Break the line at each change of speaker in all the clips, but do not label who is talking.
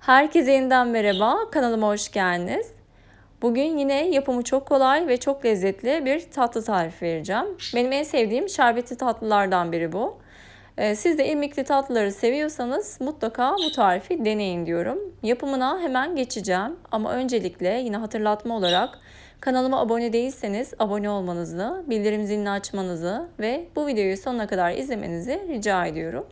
Herkese yeniden merhaba. Kanalıma hoş geldiniz. Bugün yine yapımı çok kolay ve çok lezzetli bir tatlı tarifi vereceğim. Benim en sevdiğim şerbetli tatlılardan biri bu. Ee, siz de irmikli tatlıları seviyorsanız mutlaka bu tarifi deneyin diyorum. Yapımına hemen geçeceğim ama öncelikle yine hatırlatma olarak kanalıma abone değilseniz abone olmanızı, bildirim zilini açmanızı ve bu videoyu sonuna kadar izlemenizi rica ediyorum.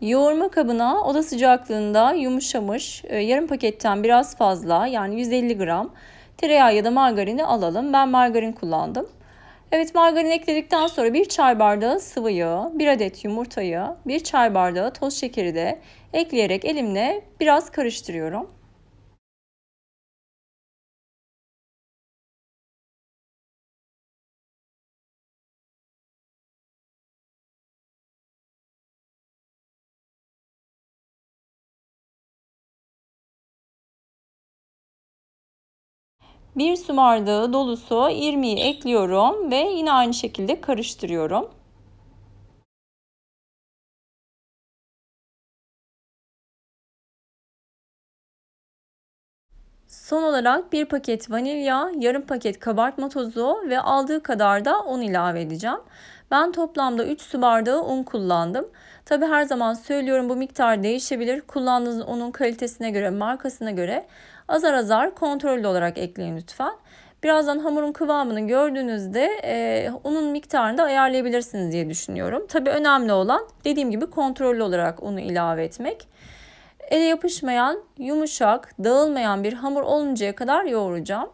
Yoğurma kabına oda sıcaklığında yumuşamış e, yarım paketten biraz fazla yani 150 gram tereyağı ya da margarini alalım. Ben margarin kullandım. Evet margarin ekledikten sonra bir çay bardağı sıvı yağı, bir adet yumurtayı, bir çay bardağı toz şekeri de ekleyerek elimle biraz karıştırıyorum. Bir su bardağı dolusu irmiği ekliyorum ve yine aynı şekilde karıştırıyorum. Son olarak bir paket vanilya, yarım paket kabartma tozu ve aldığı kadar da un ilave edeceğim. Ben toplamda 3 su bardağı un kullandım. Tabi her zaman söylüyorum bu miktar değişebilir. Kullandığınız unun kalitesine göre, markasına göre azar azar kontrollü olarak ekleyin lütfen. Birazdan hamurun kıvamını gördüğünüzde e, unun miktarını da ayarlayabilirsiniz diye düşünüyorum. Tabi önemli olan dediğim gibi kontrollü olarak unu ilave etmek. Ele yapışmayan, yumuşak, dağılmayan bir hamur oluncaya kadar yoğuracağım.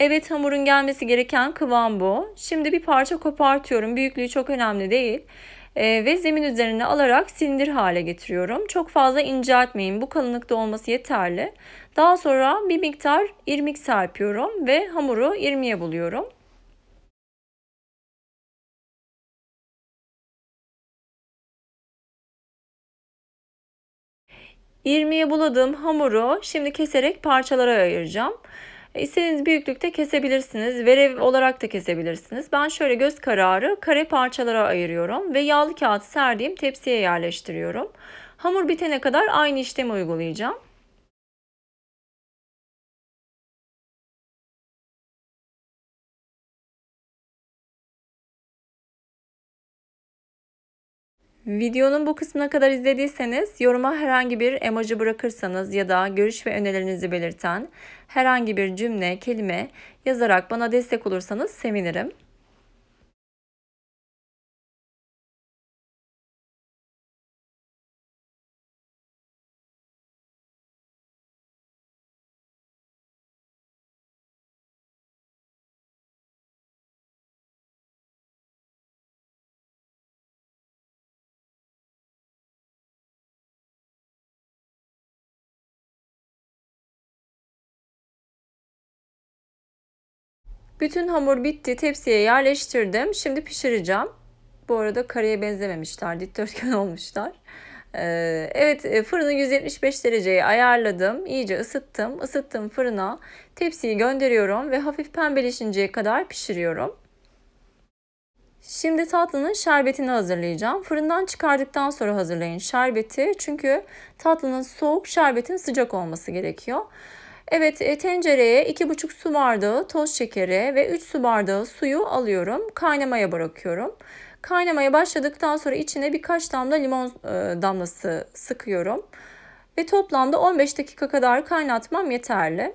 Evet hamurun gelmesi gereken kıvam bu. Şimdi bir parça kopartıyorum. Büyüklüğü çok önemli değil. Ee, ve zemin üzerine alarak silindir hale getiriyorum. Çok fazla inceltmeyin. Bu kalınlıkta olması yeterli. Daha sonra bir miktar irmik serpiyorum ve hamuru irmiye buluyorum. İrmiye buladığım hamuru şimdi keserek parçalara ayıracağım. İstediğiniz büyüklükte kesebilirsiniz. Verev olarak da kesebilirsiniz. Ben şöyle göz kararı kare parçalara ayırıyorum ve yağlı kağıt serdiğim tepsiye yerleştiriyorum. Hamur bitene kadar aynı işlemi uygulayacağım. Videonun bu kısmına kadar izlediyseniz yoruma herhangi bir emoji bırakırsanız ya da görüş ve önerilerinizi belirten herhangi bir cümle, kelime yazarak bana destek olursanız sevinirim. Bütün hamur bitti. Tepsiye yerleştirdim. Şimdi pişireceğim. Bu arada kareye benzememişler. Dikdörtgen olmuşlar. Ee, evet e, fırını 175 dereceye ayarladım. İyice ısıttım. Isıttım fırına. Tepsiyi gönderiyorum ve hafif pembeleşinceye kadar pişiriyorum. Şimdi tatlının şerbetini hazırlayacağım. Fırından çıkardıktan sonra hazırlayın şerbeti. Çünkü tatlının soğuk, şerbetin sıcak olması gerekiyor. Evet e, tencereye 2,5 su bardağı toz şekeri ve 3 su bardağı suyu alıyorum. Kaynamaya bırakıyorum. Kaynamaya başladıktan sonra içine birkaç damla limon e, damlası sıkıyorum. Ve toplamda 15 dakika kadar kaynatmam yeterli.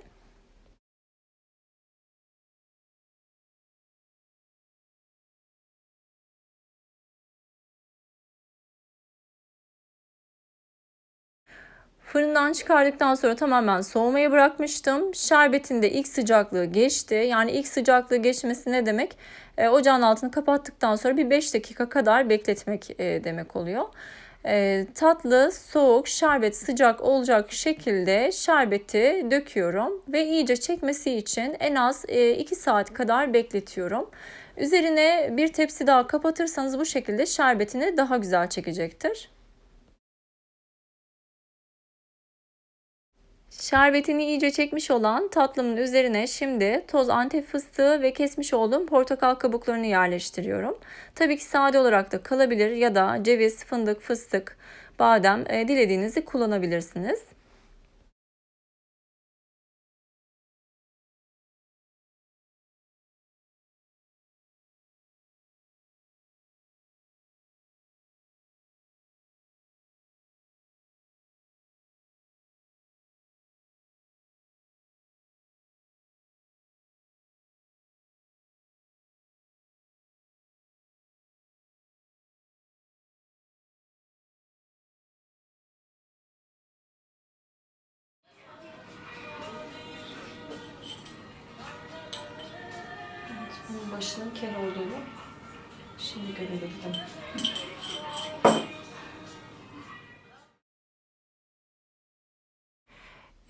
Fırından çıkardıktan sonra tamamen soğumaya bırakmıştım. Şerbetin de ilk sıcaklığı geçti. Yani ilk sıcaklığı geçmesi ne demek? E, ocağın altını kapattıktan sonra bir 5 dakika kadar bekletmek e, demek oluyor. E, tatlı, soğuk, şerbet sıcak olacak şekilde şerbeti döküyorum ve iyice çekmesi için en az 2 saat kadar bekletiyorum. Üzerine bir tepsi daha kapatırsanız bu şekilde şerbetini daha güzel çekecektir. Şerbetini iyice çekmiş olan tatlımın üzerine şimdi toz antep fıstığı ve kesmiş olduğum portakal kabuklarını yerleştiriyorum. Tabii ki sade olarak da kalabilir ya da ceviz, fındık, fıstık, badem e, dilediğinizi kullanabilirsiniz. Başının kel olduğunu şimdi görebildim.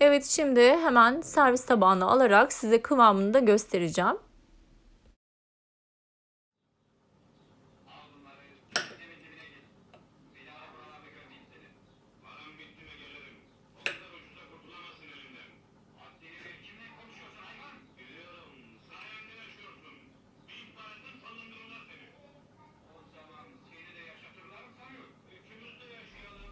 Evet şimdi hemen servis tabağına alarak size kıvamını da göstereceğim.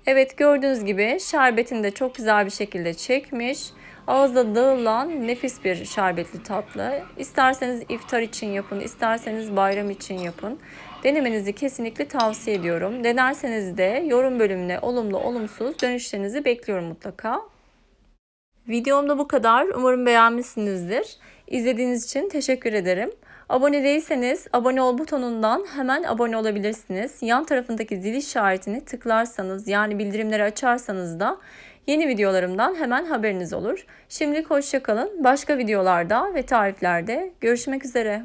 Evet gördüğünüz gibi şerbetini de çok güzel bir şekilde çekmiş. Ağızda dağılan nefis bir şerbetli tatlı. İsterseniz iftar için yapın, isterseniz bayram için yapın. Denemenizi kesinlikle tavsiye ediyorum. Denerseniz de yorum bölümüne olumlu olumsuz dönüşlerinizi bekliyorum mutlaka. Videomda bu kadar. Umarım beğenmişsinizdir. İzlediğiniz için teşekkür ederim. Abone değilseniz abone ol butonundan hemen abone olabilirsiniz. Yan tarafındaki zil işaretini tıklarsanız yani bildirimleri açarsanız da yeni videolarımdan hemen haberiniz olur. Şimdilik hoşçakalın. Başka videolarda ve tariflerde görüşmek üzere.